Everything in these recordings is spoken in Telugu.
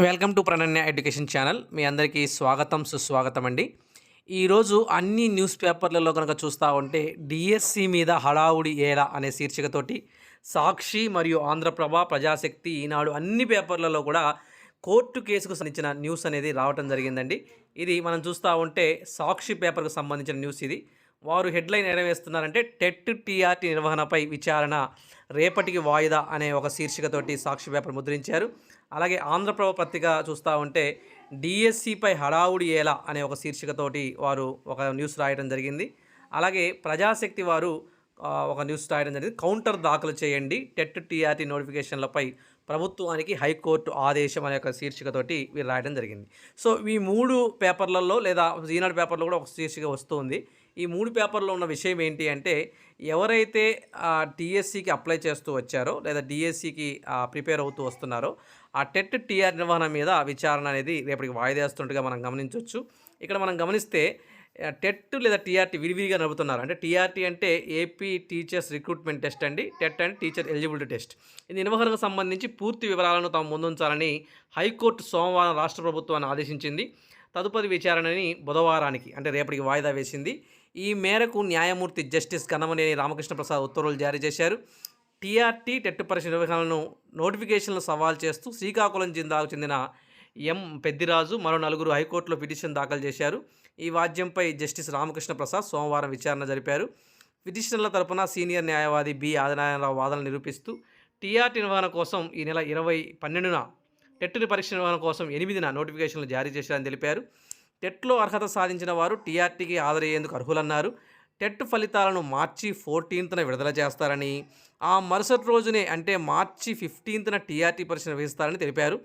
Welcome to Prananya education channel. మీ అందరికీ స్వాగతం సుస్వాగతం అండి. ఈరోజు అన్ని న్యూస్ పేపర్లలో కనుక చూస్తూ ఉంటే డిఎస్సి మీద హడావుడి ఏలా అనే శీర్షికతోటి సాక్షి మరియు ఆంధ్రప్రభ ప్రజాశక్తి ఈనాడు అన్ని పేపర్లలో కూడా కోర్టు కేసుకు సంబంధించిన న్యూస్ అనేది రావటం జరిగిందండి. ఇది మనం చూస్తూ ఉంటే సాక్షి పేపర్కు సంబంధించిన న్యూస్ ఇది. వారు హెడ్లైన్ ఎడవేస్తున్నారంటే టెట్ టీఆర్టీ నిర్వహణపై విచారణ రేపటికి వాయిదా అనే ఒక శీర్షికతోటి సాక్షి పేపర్ ముద్రించారు. అలాగే ఆంధ్రప్రభ పత్రిక చూస్తూ ఉంటే డిఎస్సిపై హడావుడి ఏలా అనే ఒక శీర్షికతోటి వారు ఒక న్యూస్ రాయడం జరిగింది. అలాగే ప్రజాశక్తి వారు ఒక న్యూస్ రాయడం జరిగింది కౌంటర్ దాఖలు చేయండి. టెట్ టీఆర్టీ నోటిఫికేషన్లపై ప్రభుత్వానికి హైకోర్టు ఆదేశం అనే ఒక శీర్షికతోటి వీరు రాయడం జరిగింది. సో ఈ మూడు పేపర్లలో లేదా ఈనాడు పేపర్లో కూడా ఒక శీర్షిక వస్తుంది. ఈ మూడు పేపర్లో ఉన్న విషయం ఏంటి అంటే ఎవరైతే టీఎస్సీకి అప్లై చేస్తూ వచ్చారో లేదా డిఎస్సికి ప్రిపేర్ అవుతూ వస్తున్నారో ఆ టెట్ టీఆర్ నిర్వహణ మీద విచారణ అనేది రేపటికి వాయిదా మనం గమనించవచ్చు ఇక్కడ మనం గమనిస్తే టెట్ లేదా టీఆర్టీ విడివిడిగా నడుపుతున్నారు. అంటే టీఆర్టీ అంటే ఏపీ టీచర్స్ రిక్రూట్మెంట్ టెస్ట్ అండి. TET and teacher eligibility test. ఈ నిర్వహణకు సంబంధించి పూర్తి వివరాలను తాము ముందుంచాలని హైకోర్టు సోమవారం రాష్ట్ర ప్రభుత్వాన్ని ఆదేశించింది. తదుపరి విచారణని బుధవారానికి అంటే రేపటికి వాయిదా వేసింది. ఈ మేరకు న్యాయమూర్తి జస్టిస్ కనమనేని రామకృష్ణ ప్రసాద్ ఉత్తర్వులు జారీ చేశారు. టీఆర్టీ టెట్ పరీక్ష నిర్వహణను నోటిఫికేషన్లు సవాల్ చేస్తూ శ్రీకాకుళం జిల్లాకు చెందిన ఎం పెద్దిరాజు మరో నలుగురు హైకోర్టులో పిటిషన్ దాఖలు చేశారు. ఈ వాద్యంపై జస్టిస్ రామకృష్ణ ప్రసాద్ సోమవారం విచారణ జరిపారు. పిటిషనర్ల తరపున సీనియర్ న్యాయవాది బి. ఆదినారాయణరావు వాదనలు నిరూపిస్తూ టీఆర్టీ నిర్వహణ కోసం ఈ నెల ఇరవై పన్నెండున టెట్ పరీక్ష నిర్వహణ కోసం ఎనిమిదిన నోటిఫికేషన్లు జారీ చేశారని తెలిపారు. టెట్లో అర్హత సాధించిన వారు టీఆర్టీకి హాజరయ్యేందుకు అర్హులన్నారు. టెట్ ఫలితాలను మార్చి ఫోర్టీన్త్న విడుదల చేస్తారని ఆ మరుసటి రోజునే అంటే మార్చి ఫిఫ్టీన్త్న టీఆర్టీ పరీక్ష నిర్వహిస్తారని తెలిపారు.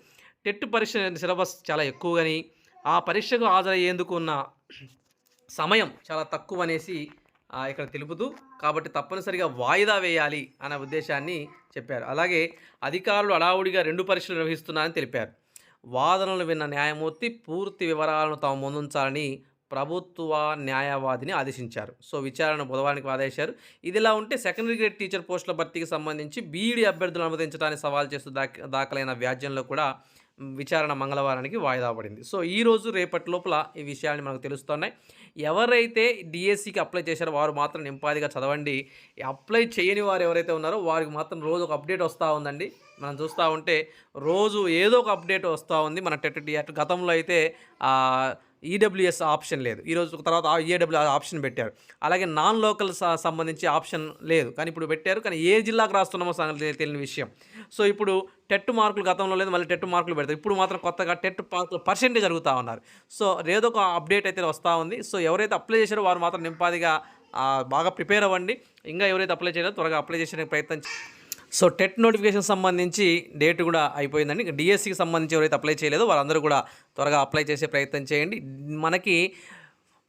టెట్ పరీక్ష సిలబస్ చాలా ఎక్కువని ఆ పరీక్షకు హాజరయ్యేందుకు ఉన్న సమయం చాలా తక్కువ అనేసి ఇక్కడ తెలుపుతూ కాబట్టి తప్పనిసరిగా వాయిదా వేయాలి అనే ఉద్దేశాన్ని చెప్పారు. అలాగే అధికారులు అడావుడిగా రెండు పరీక్షలు నిర్వహిస్తున్నారని తెలిపారు. వాదనలు విన్న న్యాయమూర్తి పూర్తి వివరాలను తాము ముందుంచాలని ప్రభుత్వ న్యాయవాదిని ఆదేశించారు. సో విచారణ బుధవారానికి ఆదేశారు ఇదిలా ఉంటే సెకండరీ గ్రేడ్ టీచర్ పోస్టుల భర్తీకి సంబంధించి బీఈడీ అభ్యర్థులను అనుమతించడానికి సవాల్ చేస్తూ దాఖ దాఖలైన వ్యాజ్యంలో కూడా విచారణ మంగళవారానికి వాయిదా పడింది. సో ఈ రోజు రేపటి లోపల ఈ విషయాన్ని మనకు తెలుస్తున్నాయి. ఎవరైతే డిఎస్సికి అప్లై చేశారో వారు మాత్రం నింపాదిగా చదవండి. అప్లై చేయని వారు ఎవరైతే ఉన్నారో వారికి మాత్రం రోజు ఒక అప్డేట్ వస్తూ ఉందండి. మనం చూస్తూ ఉంటే రోజు ఏదో ఒక అప్డేట్ వస్తూ ఉంది. మన టెట్ గతంలో అయితే ఈడబ్ల్యూఎస్ ఆప్షన్ లేదు. ఈరోజు తర్వాత ఈడబ్ల్యూ ఆప్షన్ పెట్టారు. అలాగే నాన్ లోకల్ సంబంధించి ఆప్షన్ లేదు. కానీ ఇప్పుడు పెట్టారు. కానీ ఏ జిల్లాకు రాస్తున్నామో సంగతి తెలియని విషయం. సో ఇప్పుడు టెట్ మార్కులు గతంలో లేదు. మళ్ళీ టెట్ మార్కులు పెడతారు. ఇప్పుడు మాత్రం కొత్తగా టెట్ మార్కులు పర్సెంటేజ్ జరుగుతూ ఉన్నారు. సో ఏదో ఒక అప్డేట్ అయితే వస్తూ ఉంది. సో ఎవరైతే అప్లై చేశారో వారు మాత్రం నింపాదిగా బాగా ప్రిపేర్ అవ్వండి. ఇంకా ఎవరైతే అప్లై చేయాలో త్వరగా అప్లై చేసే ప్రయత్నం సో టెట్ నోటిఫికేషన్ సంబంధించి డేట్ కూడా అయిపోయిందండి. డిఎస్సికి సంబంధించి ఎవరైతే అప్లై చేయలేదో వాళ్ళందరూ కూడా త్వరగా అప్లై చేసే ప్రయత్నం చేయండి. మనకి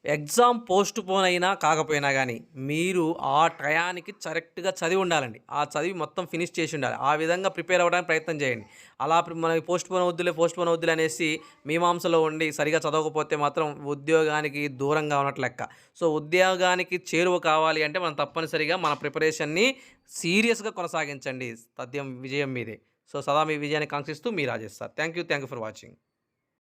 ఎగ్జామ్ పోస్ట్ పోన్ అయినా కాకపోయినా కానీ మీరు ఆ టయానికి కరెక్ట్గా చదివి ఉండాలండి. ఆ చదివి మొత్తం ఫినిష్ చేసి ఉండాలి. ఆ విధంగా ప్రిపేర్ అవ్వడానికి ప్రయత్నం చేయండి. అలా మనకి పోస్ట్ పోన్ వద్దులే పోస్ట్ పోన్ వద్దులే అనేసి మీమాంసలో ఉండి సరిగా చదవకపోతే మాత్రం ఉద్యోగానికి దూరంగా ఉన్నట్లు లెక్క. సో ఉద్యోగానికి చేరువ కావాలి అంటే మనం తప్పనిసరిగా మన ప్రిపరేషన్ని సీరియస్గా కొనసాగించండి. తథ్యం విజయం మీదే. సో సదా మీ విజయాన్ని కాంక్షిస్తూ మీ Rajesh sir. Thank you thank you for watching.